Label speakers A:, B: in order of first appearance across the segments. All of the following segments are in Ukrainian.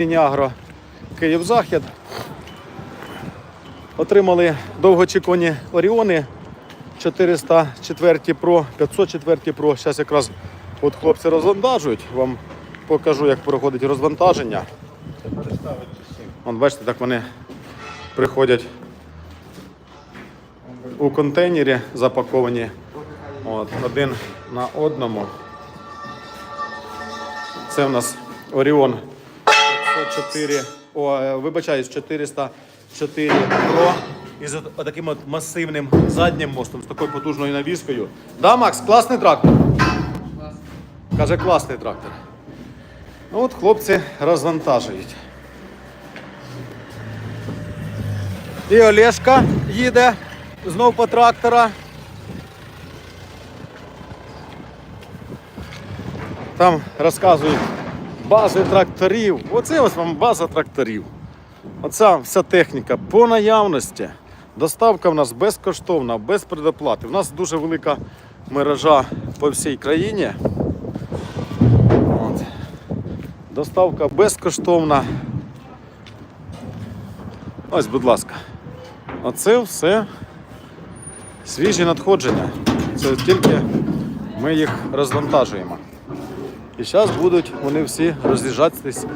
A: Агро Київ-Захід. Отримали довгоочікувані Оріони 404 Pro, 504 Pro. Зараз якраз от хлопці розвантажують. Вам покажу, як проходить розвантаження. Вон, бачите, так вони приходять у контейнері запаковані. От, один на одному. Це в нас Оріон 504, о, е, вибачаюсь, 404 Pro із отаким от масивним заднім мостом, з такою потужною навіскою. Да, Макс, класний трактор? Каже, класний трактор. Ну от хлопці розвантажують. І Олешка їде знов по трактора. Там розказують бази тракторів. Оце ось вам база тракторів. Оця вся техніка по наявності. Доставка в нас безкоштовна, без предоплати. У нас дуже велика мережа по всій країні. От. Доставка безкоштовна. Ось, будь ласка. Оце все свіжі надходження. Це тільки ми їх розвантажуємо. І зараз будуть вони всі роз'їжджатись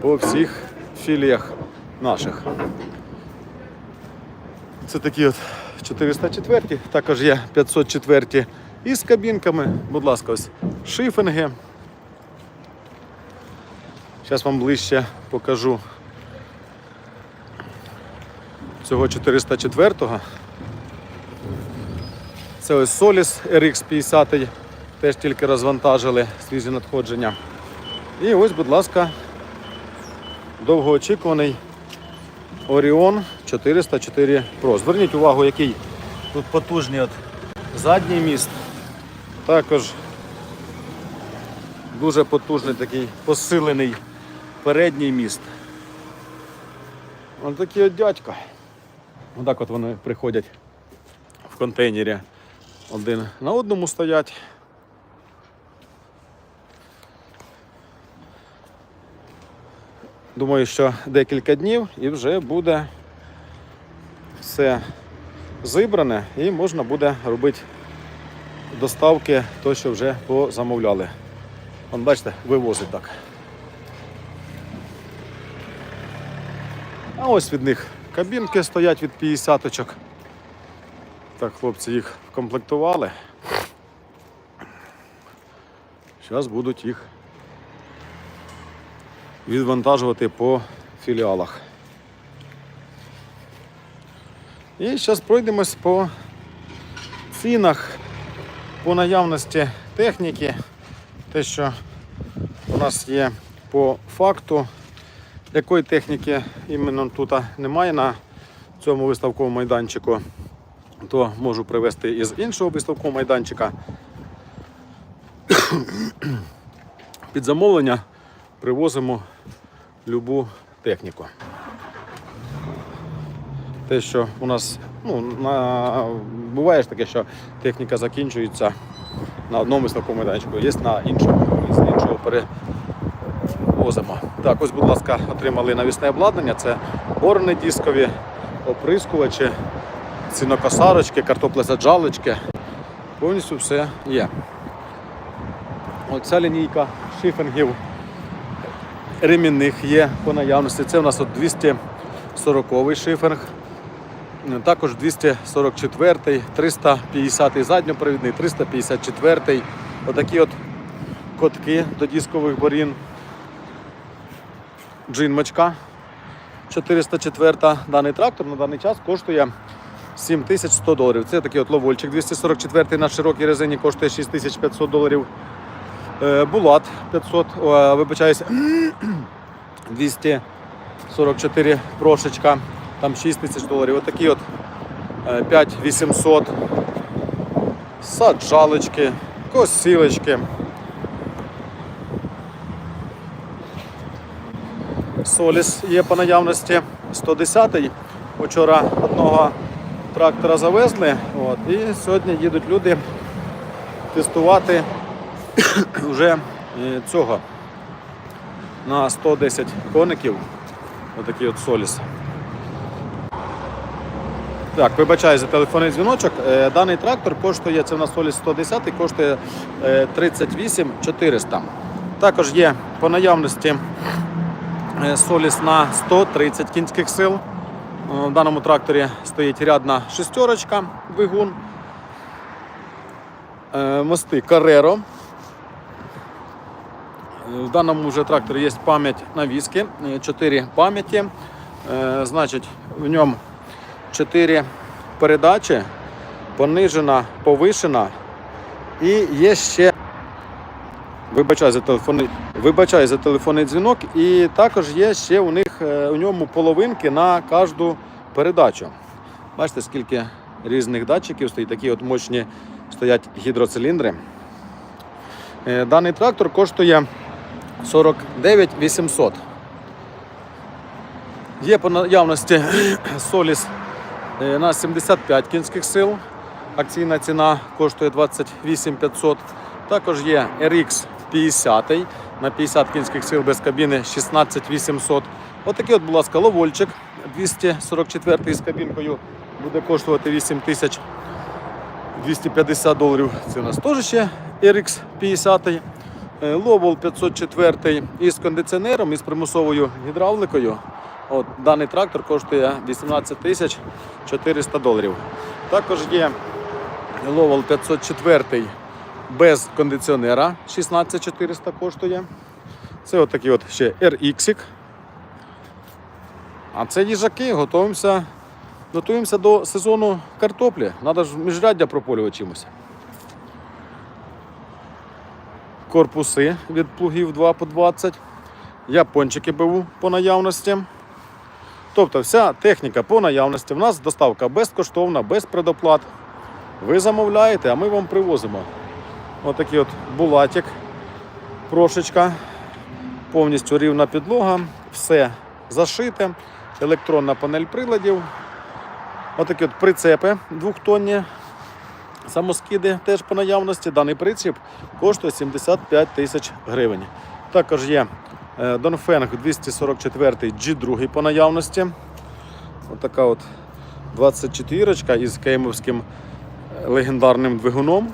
A: по всіх філіях наших. Це такі от 404, також є 504 із кабінками. Будь ласка, ось шифинги. Зараз вам ближче покажу цього 404-го. Це ось Solis RX 50 теж тільки розвантажили свіжі надходження. І ось, будь ласка, довгоочікуваний Orion 404 Pro. Зверніть увагу, який тут потужний от задній міст. Також дуже потужний такий посилений передній міст. Ось такий от дядько. Отак от вони приходять в контейнері. Один на одному стоять. Думаю, що декілька днів і вже буде все зібране і можна буде робити доставки, то, що вже позамовляли. Вон, бачите, вивозить так. А ось від них кабінки стоять від 50-очок. Так, хлопці їх вкомплектували. Зараз будуть їх відвантажувати по філіалах. І зараз пройдемось по цінах, по наявності техніки, те, що у нас є по факту, якої техніки іменно тут немає на цьому виставковому майданчику, то можу привезти із іншого виставкового майданчика. Під замовлення привозимо любу техніку. Те, що у нас ну, на... буває ж таке, що техніка закінчується на одному виставковому майданчику, є на іншому, з іншого перевозимо. Так, ось, будь ласка, отримали навісне обладнання. Це борни дискові, оприскувачі, сінокосарочки, картоплесаджалочки. Повністю все є. Оця лінійка шифінгів ремінних є по наявності. Це у нас от 240 шифінг, також 244, 350 задньопривідний, 354. Отакі от котки до дискових борін. Джинмочка 404. Даний трактор на даний час коштує 7100 доларів. Це такий от ловольчик 244 на широкій резині коштує 6500 доларів. Е, Булат 500, о, вибачаюсь, 244 прошечка, там 6 тисяч доларів. Отакі от е, 5800 саджалочки, косілочки. Соліс є по наявності 110-й. Вчора одного трактора завезли. От, і сьогодні їдуть люди тестувати вже е, цього на 110 коників. Отакий от соліс. Так, вибачаю за телефонний дзвіночок. Е, Даний трактор коштує, це в нас Соліс 110, коштує е, 38 400. Також є по наявності е, Соліс на 130 кінських сил. Е, В даному тракторі стоїть рядна шестерочка, двигун. Е, Мости Carrero. Е, В даному вже тракторі є пам'ять навіски, 4 пам'яті. Е, Значить, в ньому 4 передачі, понижена, повишена. І є ще. Вибачаю за телефонний, вибачаю за телефонний дзвінок. І також є ще у них е, у ньому половинки на кожну передачу. Бачите, скільки різних датчиків стоїть, такі от мощні стоять гідроциліндри. Е, Даний трактор коштує 49 800. Є по наявності Соліс е, на 75 кінських сил. Акційна ціна коштує 28 500. Також є RX 50 на 50 кінських сил без кабіни 16 800. Отакий, от, будь ласка, ловольчик 244 з кабінкою буде коштувати 8 тисяч 250 доларів. Це у нас теж ще RX 50. Е, Ловол 504 із кондиціонером, із примусовою гідравликою. От, даний трактор коштує 18 тисяч 400 доларів. Також є Ловол 504 без кондиціонера 16400 коштує. Це от такий от ще RX. А це їжаки, готуємося, готуємося до сезону картоплі. Треба ж міжряддя прополювати чимось. Корпуси від плугів 2 по 20. Япончики БУ по наявності. Тобто вся техніка по наявності. У нас доставка безкоштовна, без предоплат. Ви замовляєте, а ми вам привозимо. Отакий от булатик, прошечка, повністю рівна підлога, все зашите, електронна панель приладів. Отакі от прицепи двохтонні. Самоскиди теж по наявності. Даний прицеп коштує 75 тисяч гривень. Також є е, Донфенг 244 G2 по наявності. Отака от 24 із кеймовським е, легендарним двигуном.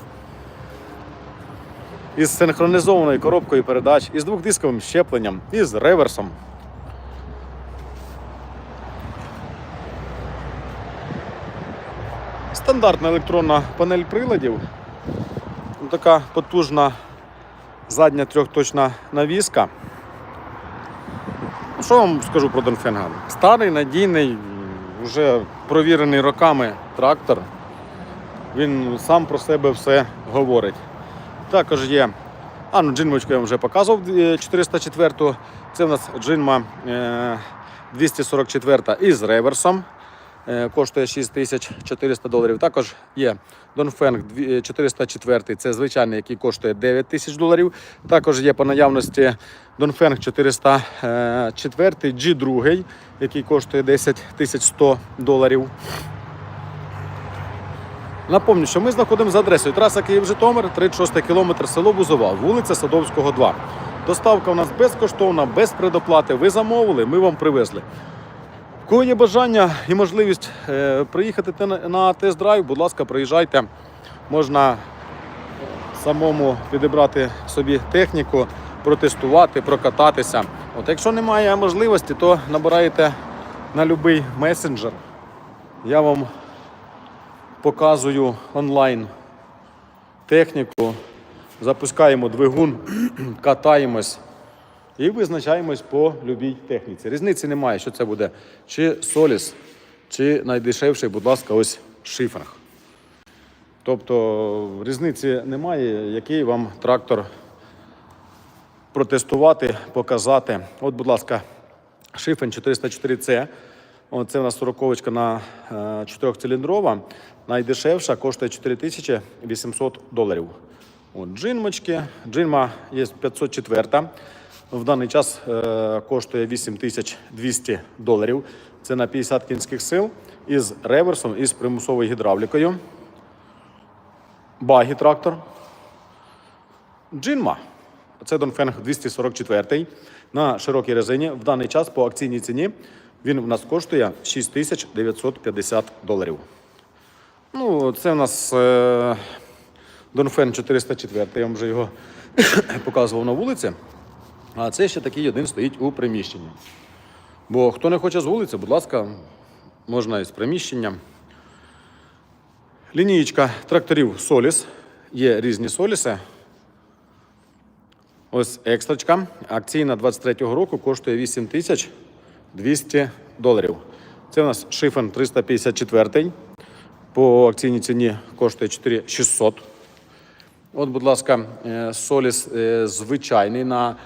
A: Із синхронізованою коробкою передач, із двохдисковим щепленням, із реверсом. Стандартна електронна панель приладів. Ну, Така потужна задня трьохточна навіска. Ну, Що вам скажу про Донфенга? Старий, надійний, вже провірений роками трактор. Він сам про себе все говорить. Також є. А, ну джинмочку я вам вже показував е, 404. Це в нас джинма е, 244 із реверсом. Е, Коштує 6400 доларів. Також є Донфенг 404, це звичайний, який коштує 9 тисяч доларів. Також є по наявності Донфенг 404 G2, який коштує 10 100 доларів. Напомню, що ми знаходимося за адресою траса Київ-Житомир, 36 кілометр, село Бузова, вулиця Садовського, 2. Доставка у нас безкоштовна, без предоплати. Ви замовили, ми вам привезли. Кого є бажання і можливість е, приїхати на тест-драйв, будь ласка, приїжджайте. Можна самому підібрати собі техніку, протестувати, прокататися. От якщо немає можливості, то набираєте на будь-який месенджер. Я вам показую онлайн техніку, запускаємо двигун, катаємось і визначаємось по любій техніці. Різниці немає, що це буде чи Соліс, чи найдешевший, будь ласка, ось шифрах. Тобто різниці немає, який вам трактор протестувати, показати. От, будь ласка, шифен 404C. Це у нас 40 на 4-циліндрова. Найдешевша коштує 4800 доларів. От, джинмочки. Джинма є 504. В даний час е, коштує 8200 доларів. Це на 50 кінських сил із реверсом, із примусовою гідравлікою. Багі трактор. Джинма. Це Донфенг 244 на широкій резині. В даний час по акційній ціні він в нас коштує 6950 доларів. Ну, це в нас е, Донфен 404, я вам вже його показував на вулиці. А це ще такий один стоїть у приміщенні. Бо хто не хоче з вулиці, будь ласка, можна із приміщення. Лінієчка тракторів Соліс. Є різні соліси. Ось екстрачка. Акційна 23-го року коштує 8200 доларів. Це у нас шифен 354. По акційній ціні коштує 4600. От, будь ласка, е, соліс е, звичайний на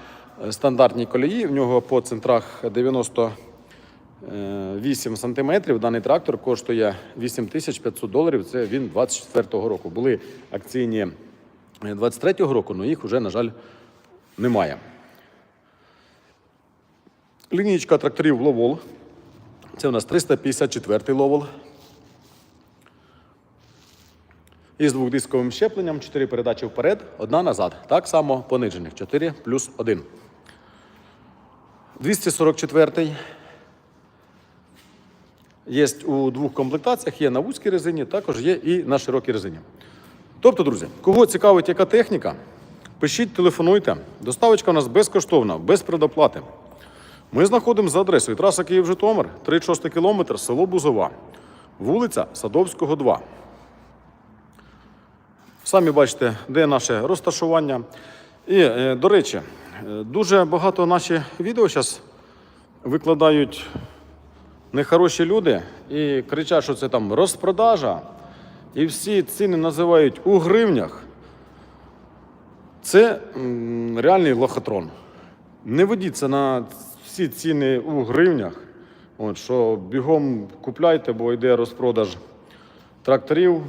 A: стандартній колії. В нього по центрах 98 сантиметрів. Даний трактор коштує 8500 доларів. Це він 24-го року. Були акційні е, 23-го року, але їх вже, на жаль, немає. Лінійка тракторів Ловол. Це у нас 354-й ловол. Із двохдисковим щепленням, 4 передачі вперед, одна назад. Так само понижених 4 плюс 1. 244 є у двох комплектаціях, є на вузькій резині, також є і на широкій резині. Тобто, друзі, кого цікавить яка техніка, пишіть, телефонуйте. Доставочка у нас безкоштовна, без предоплати. Ми знаходимося за адресою траса Київ-Житомир, 36 кілометр, село Бузова, вулиця Садовського, 2. Самі бачите, де наше розташування. І, е, до речі, е, дуже багато наші відео зараз викладають нехороші люди і кричать, що це там розпродажа. І всі ціни називають у гривнях. Це реальний лохотрон. Не ведіться на всі ціни у гривнях. От, що бігом купляйте, бо йде розпродаж тракторів,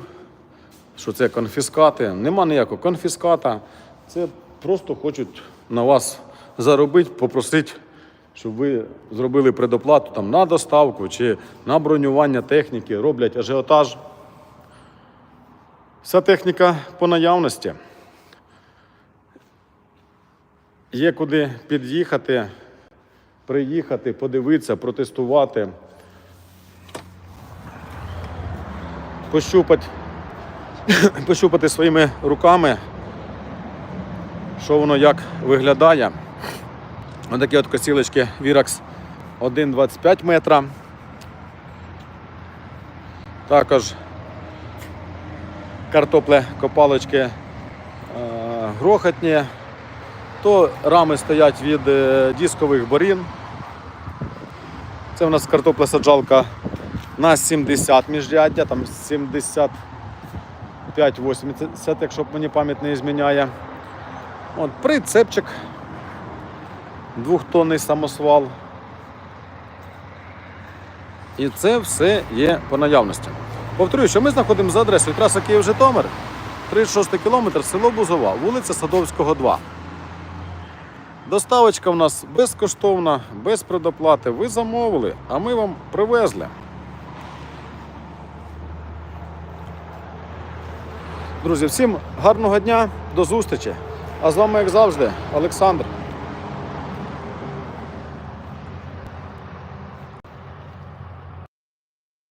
A: що це конфіскати. Нема ніякого конфіската. Це просто хочуть на вас заробити, попросити, щоб ви зробили предоплату там, на доставку чи на бронювання техніки, роблять ажіотаж. Вся техніка по наявності. Є куди під'їхати, приїхати, подивитися, протестувати, пощупати, пощупати своїми руками, що воно як виглядає. Ось такі от косілочки Virax 1,25 метра. Також картопле копалочки е, грохотні, то рами стоять від е, дискових борін. Це у нас картоплесаджалка на 70 міжряддя, там 75-80, якщо мені пам'ять не зміняє. От, прицепчик, двохтонний самосвал. І це все є по наявності. Повторюю, що ми знаходимося за адресою траса Київ-Житомир, 36 кілометр, село Бузова, вулиця Садовського, 2. Доставочка в нас безкоштовна, без предоплати. Ви замовили, а ми вам привезли. Друзі, всім гарного дня, до зустрічі. А з вами, як завжди, Олександр.